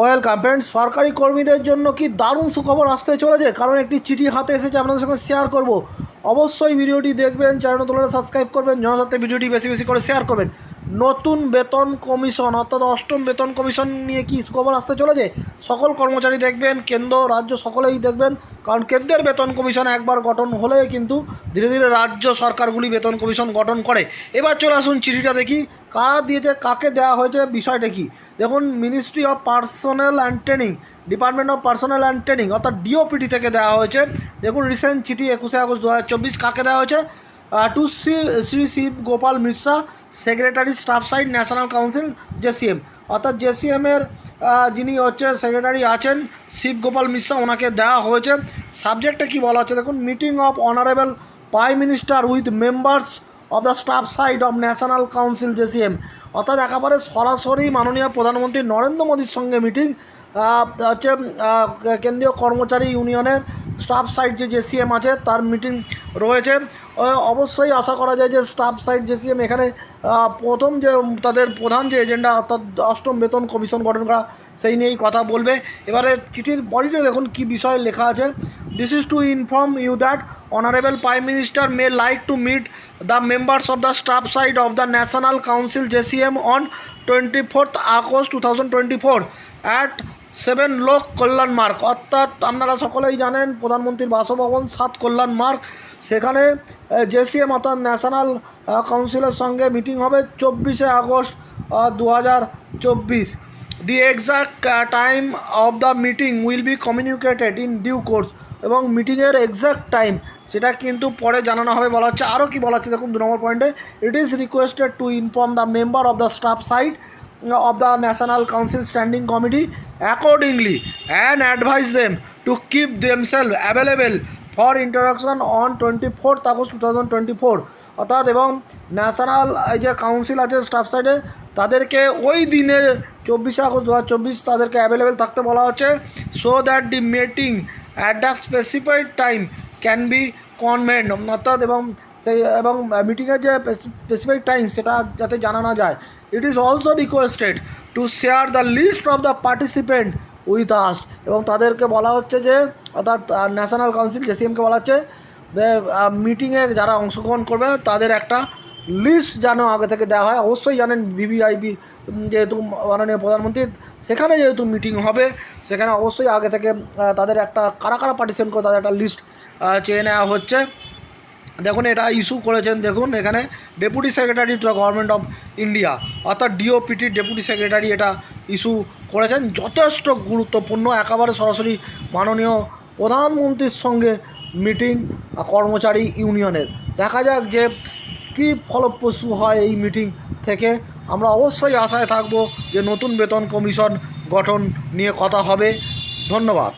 Welcome কাম্পেন সরকারি কর্মীদের জন্য কি দারুণ সুখবর আসতে চলেছে? কারণ একটি চিঠি হাতে এসেছে, আপনাদের সঙ্গে শেয়ার করব। অবশ্যই ভিডিওটি দেখবেন চ্যানেল তোলা সাবস্ক্রাইব করবেন জনসাথে ভিডিওটি বেশি বেশি করে শেয়ার করবেন। নতুন বেতন কমিশন, অর্থাৎ অষ্টম বেতন কমিশন নিয়ে কি সুখবর আসতে চলেছে? সকল কর্মচারী দেখবেন, কেন্দ্র, রাজ্য সকলেই দেখবেন, কারণ কেন্দ্রের বেতন কমিশন একবার গঠন হলে কিন্তু ধীরে ধীরে রাজ্য সরকারগুলি বেতন কমিশন গঠন করে। এবার চলে আসুন চিঠিটা দেখি, কারা দিয়েছে, কাকে দেওয়া হয়েছে, বিষয়টা কি? দেখুন ministry of personnel and training department of personnel and training অর্থাৎ ডিওপিটি থেকে দেওয়া হয়েছে। দেখুন রিসেন্ট চিঠি একুশে আগস্ট দু হাজার চব্বিশ কাকে দেওয়া হয়েছে? To Shri Shri Shiv Gopal Mishra secretary staff side, national council, JCM. অর্থাৎ জেসিএমের যিনি হচ্ছে সেক্রেটারি আছেন, শিব গোপাল মিশ্রা, ওনাকে দেওয়া হয়েছে। সাবজেক্টে কি বলা হচ্ছে দেখুন meeting of honourable prime minister with members of the staff side of national council JCM. অর্থাৎ একেবারে সরাসরি মাননীয় প্রধানমন্ত্রী নরেন্দ্র মোদীর সঙ্গে মিটিং হচ্ছে কেন্দ্রীয় কর্মচারী ইউনিয়নের স্টাফ সাইড যে জেসিএম আছে, তার মিটিং রয়েছে। অবশ্যই আশা করা যায় যে স্টাফ সাইড জেসিএম এখানে প্রথম যে তাদের প্রধান যে এজেন্ডা অর্থাৎ অষ্টম বেতন কমিশন গঠন করা, সেই নিয়েই কথা বলবে। এবারে চিঠির বডিতে দেখুন কি বিষয় লেখা আছে। This is to inform you that honourable prime minister may like to meet the members of the staff side of the national council JCM on twenty fourth August two thousand twenty four at seven Lok Kalyan Marg অর্থাৎ আপনারা সকলেই জানেন, প্রধানমন্ত্রীর বাসভবন সাত কল্যাণ মার্গ সেখানে জেসিএম অর্থাৎ ন্যাশনাল কাউন্সিলের সঙ্গে মিটিং হবে চব্বিশে আগস্ট দু হাজার চব্বিশ। The exact time of the meeting will be communicated in due course এবং মিটিংয়ের এক্সাক্ট টাইম, সেটা কিন্তু পরে জানানো হবে বলা হচ্ছে। আরও কি বলা হচ্ছে দেখুন, দু নম্বর পয়েন্টে, it is requested to inform the member of the staff side of the National Council Standing Committee accordingly and advise them to keep on twenty for interaction on 24th August 2024 অর্থাৎ এবং ন্যাশনাল এই যে council আছে staff সাইডে তাদেরকে ওই দিনে চব্বিশে আগস্ট দু হাজার চব্বিশ তাদেরকে অ্যাভেলেবেল থাকতে বলা হচ্ছে so that the meeting at the specified time can be convened অর্থাৎ এবং সেই, এবং মিটিংয়ের যে স্পেসিফিক টাইম সেটা যাতে জানানো যায় it is also requested to share the list of the participant with us. এবং তাদেরকে বলা হচ্ছে যে, অর্থাৎ ন্যাশনাল কাউন্সিল জেসিএমকে বলা হচ্ছে মিটিংয়ে যারা অংশগ্রহণ করবে, তাদের একটা লিস্ট যেন আগে থেকে দেওয়া হয়। অবশ্যই জানেন ভিভিআইপি যেহেতু মাননীয় প্রধানমন্ত্রী, সেখানে যেহেতু মিটিং হবে, সেখানে অবশ্যই আগে থেকে তাদের একটা, কারা কারা পার্টিসিপেন্ট করে তাদের একটা লিস্ট চেয়ে নেওয়া হচ্ছে। দেখুন, এটা ইস্যু করেছেন, দেখুন, এখানে deputy secretary to government of India অর্থাৎ ডিওপিটির ডেপুটি সেক্রেটারি এটা ইস্যু করেছেন যথেষ্ট গুরুত্বপূর্ণ, একেবারে সরাসরি মাননীয় প্রধানমন্ত্রীর সঙ্গে মিটিং কর্মচারী ইউনিয়নের। দেখা যাক যে কী ফলপ্রসূ হয় এই মিটিং থেকে। আমরা অবশ্যই আশায় থাকব যে নতুন বেতন কমিশন গঠন নিয়ে কথা হবে। ধন্যবাদ।